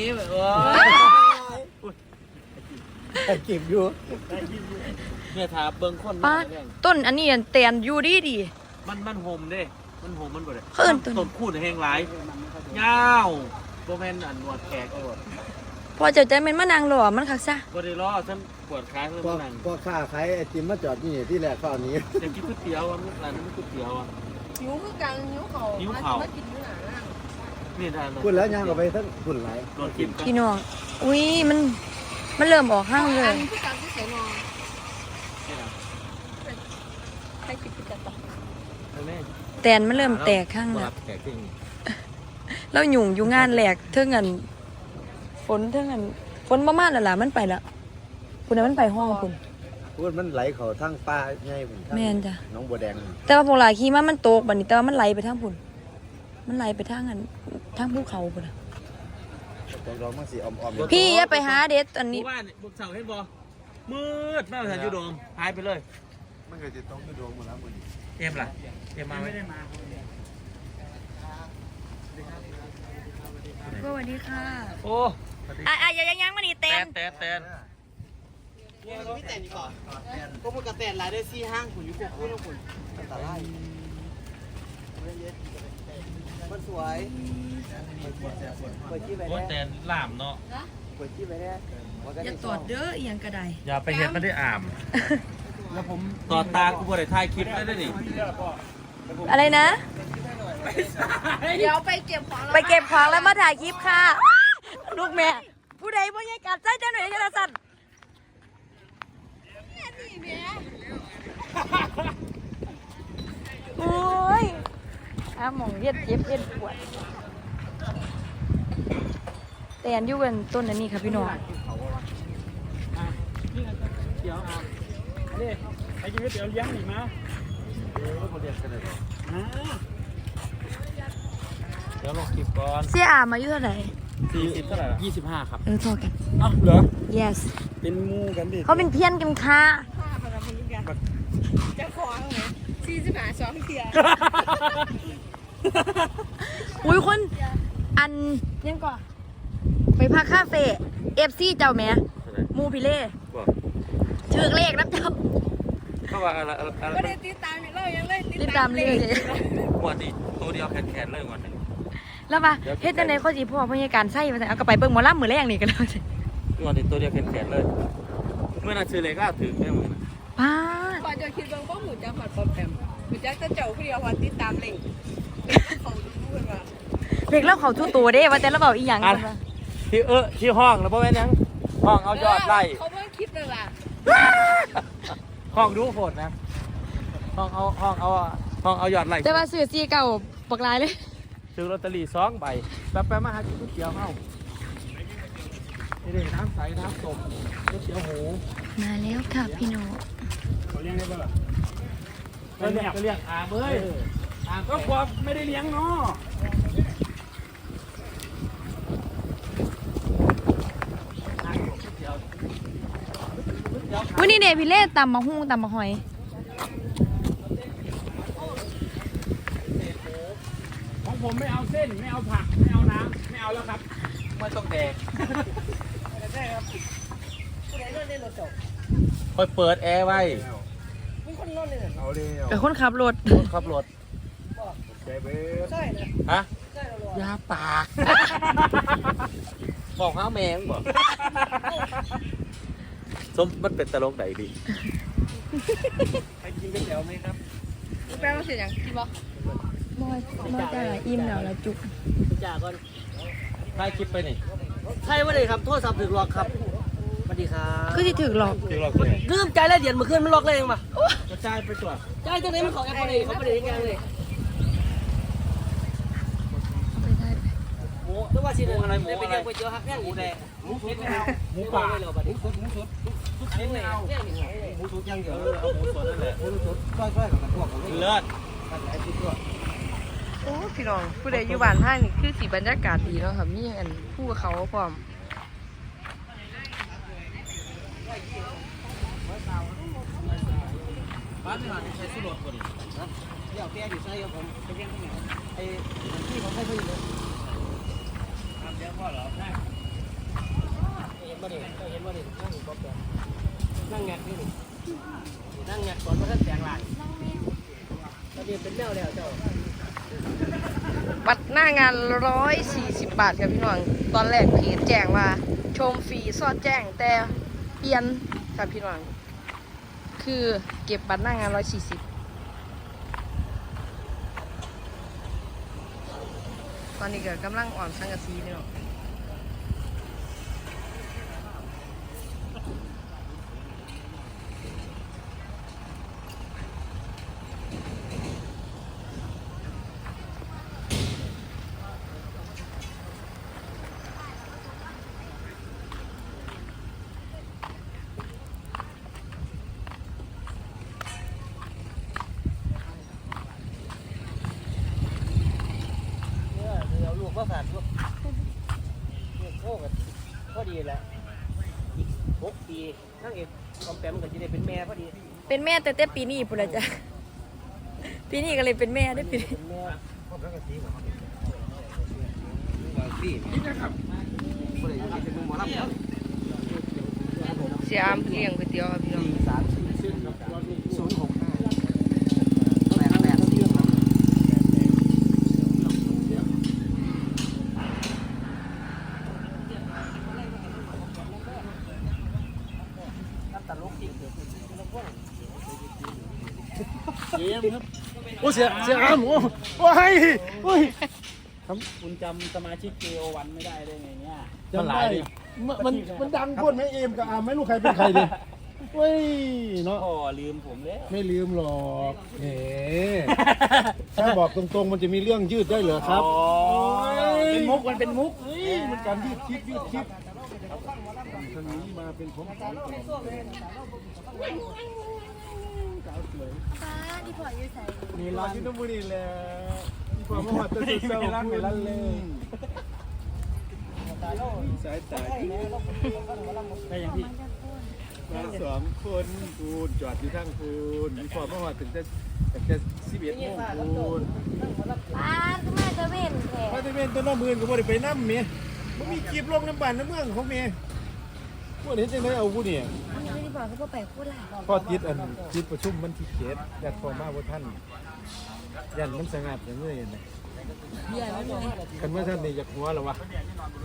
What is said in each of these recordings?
นี่แบบว่าไอ้กิบอยู่เนี่ยถาเบิ่งคนป้าต้นอันนี้เตียนอยู่ดีดีมันมันโฮมเด้มันโฮมมันบ่ได้เขาเอิ้นต้นต้นคูดแห้งหลายยาวบ่แมนอันนวดแขกเลยบ่พอเจ้าใจแม่นมานางหล่อมันคักซะบ่ได้รอฉันปวดขาเพิ่นพอนั่งพอข้าขายไอติมมาจอดนี่ที่แรกข้าวนี้อยากกินก๋วยเตี๋ยวอะร้านนั้นก๋วยเตี๋ยวอะหิวคือกันหิวเขาหิวเขามากิน นาล่างนี่ทานพูดแล้วย่างออกไปทั้งฝุ่นไหลายโดนกินกันพี่น้อง อุ้ยมัน มันเริ่มออกห้างเลอัยนคือกันที่ใส่นอนนี่นะใครกินกันต่ออันนี้แตนมันเริ่มแตกข้างบ่แล้รัวบแขกจริงแล้วหยุ่งอยู่งานแหลกเท่าเงินฝนเท่าเงินฝนประมาณนั่นล่ะมันไปแล้วคุณน่ะมันไปห้องคุณ พูดมันไหลเขาทั้งป้าใหญ่ผมทั้งแม่นจ้ะ น้องบัวแดงแต่ว่าพวกหลายขี่มามันตกบัดนี้แต่ว่ามันไหลไปทางพุ่น มันไหลไปทางอันทางภูเขาพุ่นน่ะตกลงมันสีอ่อมๆพี่อย่าไปหาเด็ดอันหนี้มู่บ้านบุกเสาเห็นบ่มืดมากเลยอยู่โดมหายไปเลยมันก็จะต้องไปโดนหมดแล้วมันเอ็มล่ะเอ็มมาไหมสวัสดีค่ะโอ้อะอะอย่ายังมานี่แตแตนนแตนแตนพี่แต่นก่อนก็มันกระแตนหลายได้ซี่ห้างขุนอยู่กบคู่น้องขุนอันตราย มันสวยเปิดขี้ไปโอ้แน่แตนล่ามเนาะเปิดขี้ไปแน่มันก็อย่าได้ตอดเด้ออีหยังกระไดอย่าไปเห็นมันได้อ่ามแล้วผมต่อตากูบ่ได้ถ่ายคลิปได้ด้วยนี่อะไรนะ เดี๋ยวไปเก็บของไปเก็บของแล้วมาถ่ายคลิปค่ะ ลูกแม่ ผู้ใดบ่ยายกัดใจจังหน่อยจะสั่นโอ้ย อาหมองเย็ดเจ็บเย็ดปวด แต่อันอยู่กันต้นอันนี้ค่ะพี่น้องเดี๋ยวอ่ามนี่ไอ้ชีวิตเดี๋ยวเลี้ยงหนีมาเดี๋ยวเดี๋ยวลงคลิปก่อนเสียอามาอายุเท่าไหร่สี่สิบเท่าไหร่ยี่สิบห้าครับ เออโทอกันอ้าวเหรอ yes เป็นมูกันดิเขาเป็นเพี้ยนกันค่ะผ้าประมาณนี้กันจะขอไงสี่สิบห้าสองเทีย อุ้ยคนอันยังก่อนไปพักคาเฟ่เอฟซีเจ้าแม่หมูพิเล่บอกชื่อเลขนะเจ้าเข้าว่าอะไรอะไรอะไรก็ได้ติดตามอยู่แล้วยังเลยติดตามเลยวันนี้ตัวเดียวแขนๆเลยวันนี้แล้วมาเฮ็ดจังได๋เขาสิพ่อพยาการใส่มาใส่เอากระไปเบิ่งหมอลำมื้อแรกนี่กันแล้ววันนี้ตัวเดียวแขนๆเลยเมื่อน่าชื่อเลยก็ถือแค่มือนะป้าดก่อนจะคิดเบิ่งป้อหมูจะผัดปอมแปมหมูจะจะเจ้าผู้เดียววันติดตามเลย เขาดูด้วยว่าเลขเราเขาทุกตัวเด้ว่าแต่เราเว้าอีหยังกันว่าที่เออที่ห้องแล้วพ่อแม่ยังห้องเอายอดไล่เขาเพิ่งคลิปเลยล่ะห้องดูโหดนะห้องเอาห้องเอาห้องเอายอดไล่แต่ว่าซื้อซีเก่าบักหลายเลย ซื้อลอตเตอรี่สองใบแป๊บๆมาหากินก๋วยเตี๋ยวเฮานี่ดิน้ำใสน้ำส้มก๋วยเตี๋ยวหมูมาแล้วค่ะพี่น้องเขาเลี้ยงได้ปะล่ะก็เลี้ยงก็เลี้ยงอ่างเอ้ย อ่างก็ความไม่ได้เลี้ยงเนาะวันนี้เด้พี่เล่ตำมะฮุ่งตำมะหอย ของผมไม่เอาเส้นไม่เอาผักไม่เอาน้ำไม่เอาแล้วครับไม่ต้องแดกผู้ใดเล่นเล่นรถจบคอยเปิดแอร์ไว้มึงคนเล่นเลยเอาเดียวเป็นคนขับรถคนขับรถ ใจเบ้อใช่เลยฮะใช่เลยยาปาก บอกห้าแมงบอกสมมันเป็นตลกไหนดีไปกินก๋วยเตี๋ยวไหมครับแปลว่าเสียอย่างที่บอกมอยมอยจ้าอิ่มแล้วละจุกจ่าก่อนถ่ายคลิปไปนี่ใช่ว่าเลยครับ โทรศัพท์ถึงล็อกครับสวัสดีครับคือสิถึกหรอกคือเราคือลืมใจแล้วเดียนมาขึ้นมันล็อกเลยเองป่ะกระจายไปตัวใจจังเลยมันของแอปเปิลเลยเขาไม่ได้ยังเลย มูตัวว่าสิเลยอะไรหมูอะไรก๋วยเตี๋ยวฮักแห้งหมูแดงหมูสุดเอาหมูป่าหมูสดหมูสดทุกชิ้นเอาหมูสุกยังเดียวเออเอาหมูสดนั่นแหละหมูสุกช่วยๆกับพวกของนี่เลิศมันไหลติดโอ้พี่น้องผู้ใดอยู่บ้านท่างนี่คือสีบรรยากาศดีเนาะค่ะมีอันผู้เขาพร้อมบ้านนี่ใช้สุรสก่อนเดี๋ยวแกอยู่ใช่ครับผมไปเรียกที่ไหนไอ้ที่ นบ่ดิเห็นบ่ดินั่งอแงกนี่ดินั่งแงกก่อนว่าท่านแตงลายตอนนี้เป็นแนวแล้วเจ้าบัตรหน้างาน 140 บาทครับพี่น้อง ตอนแรกเพจแจ้งว่า ชมฟรีซอดแจ้งแต่เปลี่ยนครับพี่น้อง คือเก็บบัตรหน้างาน 140 ตอนนี้ก็กำลังอ่อนสังกะสีพี่น้องเนี่ยเดี๋ยวลูกก็ผ่านลูกเนี่ยโอ้กันก็ดีแหละอีกหกปีนั่งเอกคอมแปมก็จะได้เป็นแม่พอดีเป็นแม่แต่แต่ปีนี้พุ่นละจ้ะปีนี้ก็เลยเป็นแม่ได้ปีนี้เป็นแม่ครอบรักกันสีหมดบางปีนี่นะครับบ่ได้อยู่ที่เป็นหมอลำแล้วเสียอามเลี้ยงก๋วยเตี๋ยวครับพี่น้องสี่สามสี่ศูนย์หกห้าแปดแปดสี่ครับ โอ้ เสียเสียอ้ำโอ้โอ้ยโอ้ยคุณจำสมาชิกเกโอวันไม่ได้ได้ไงเนี่ยจำได้มันมันมันดังโคตรไหมเอมกับอามไม่รู้ใครเป็นใครเลยเฮ้ยเนาะอ๋อลืมผมแล้ว ไม่ลืมหรอกเฮ้ถ้าบอกตรงๆ มันจะมีเรื่องยืดได้เหรอครับ อ๋อ เป็นมุกมันเป็นมุก เฮ้ย มันการยืดคิดยืดคิดทางนี้มาเป็นผมสอง คนมีรอร้านที่น้ำบุรีแหล้วมีความมาตะสุดเศร้าไม่รันเลยสายตาได้ยังพี่มาสองคนคูณจอดอยู่ข้างคูณมีความมาถึงจะแต่สิบเอ็ดโมงคูณป้าทำไมจะเว้นแท้พอจะเป็นต้นน้ำมือก็บ่ได้ไปน้ำเมียมันมีคลิปลงน้ำบานน้ำเมืองของเมียว่าเห็นจังไดเอาผู้เนี่ย มันไม่ได้บอกเขาไปโคตรหลายพอติดอันติดประชุมมันที่เขตอยากพอมาว่าท่านยันมันสงัดอย่างเงี้ยนะเหี้ยมันเลยกันว่าท่านนี่อยากหัวหรอวะ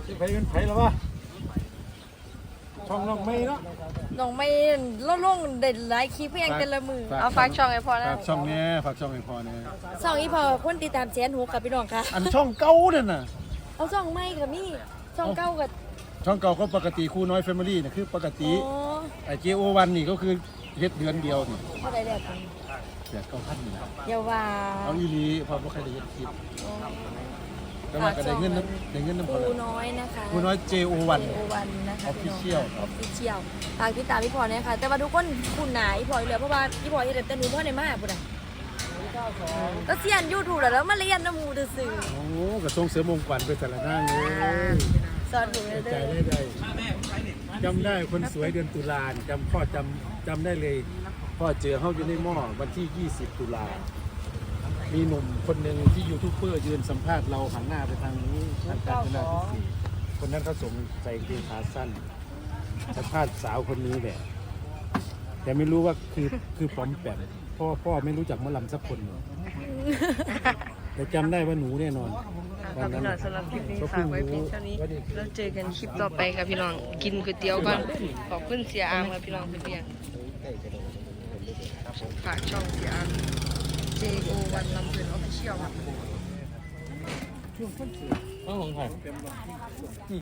สิไผเป็นไผหรอวะช่องน้องไม่เนาะน้องไม่ลดลงเด็ดหลายคลิปเพียงแต่ละมือเอาฝากช่องไอ้พอนะฝากช่องเนี้ยฝากช่องไอ้พอเนี่ยสองอีพอคนติดตามแสนหูกับพี่น้องค่ะ อันช่องเก่านั่นน่ะเอาสองไม่กับมี่สองเก้ากับช่องเก่าก็ปกติคู่น้อยแฟมิลี่นะคือปกติโอ้ ไอเจโอวันนี่ก็คือเฮ็ดเดือนเดียวนี่เท่าไรแล้วกันเสียเก้าพันนี่นะอย่าว่าเอาอีหลีเพอบ่ใครได้เฮ็ดคลิปแต่ว่าก็ได้เงินน้ำได้เงินน้ำพอปูแล้วน้อยนะคะคู่น้อยเจโอวัน โอวันนะคะพี่น้อง Official ออฟฟิเชียลฝากติดตามพี่พอเนี่ยค่ะแต่ว่าทุกคนคุณหนาอีพออยู่แล้วเพราะว่าพี่พอเห็นแต่หนูพ่อในมากปุ่นอะก็เสียนยูทูบแล้วมาเรียนน้ำมูดูสื่อโอ้ก็ส่งเสริมองค์กรไปแต่ละหน้างเลยสอนหนูเลยใจเด้อ ได้ได้ จำได้คนสวยเดือนตุลาจำพ่อจำจำได้เลย พ่อเจอเขาอยู่ในหม้อวันที่ 20 ตุลา มีหนุ่มคนหนึ่งที่ยูทูบเบอร์ยืนสัมภาษณ์เราหันหน้าไปทางนี้ทางการจนาพิเศษคนนั้นเขาสวมใส่กางเกงขาสั้นสัมภาษณ์สาวคนนี้แหละแต่ไม่รู้ว่าคือคือปอมแปมเพราะว่าพ่อไม่รู้จักหมะลำสักคนเลยแต่จำได้ว่าหนูแน่นอน ค่ะพี่น้องสำหรับคลิปนี้ฝากไว้เพียงเท่านี้แล้วเจอกันคลิปต่อไปครับพี่น้องกินก๋วยเตี๋ยวก่อนขอบคุณเสียอามครับพี่น้องเพียงฝากช่องเสียอาม JO วันลำเพลินออฟฟิเชียลครับต้องของใคร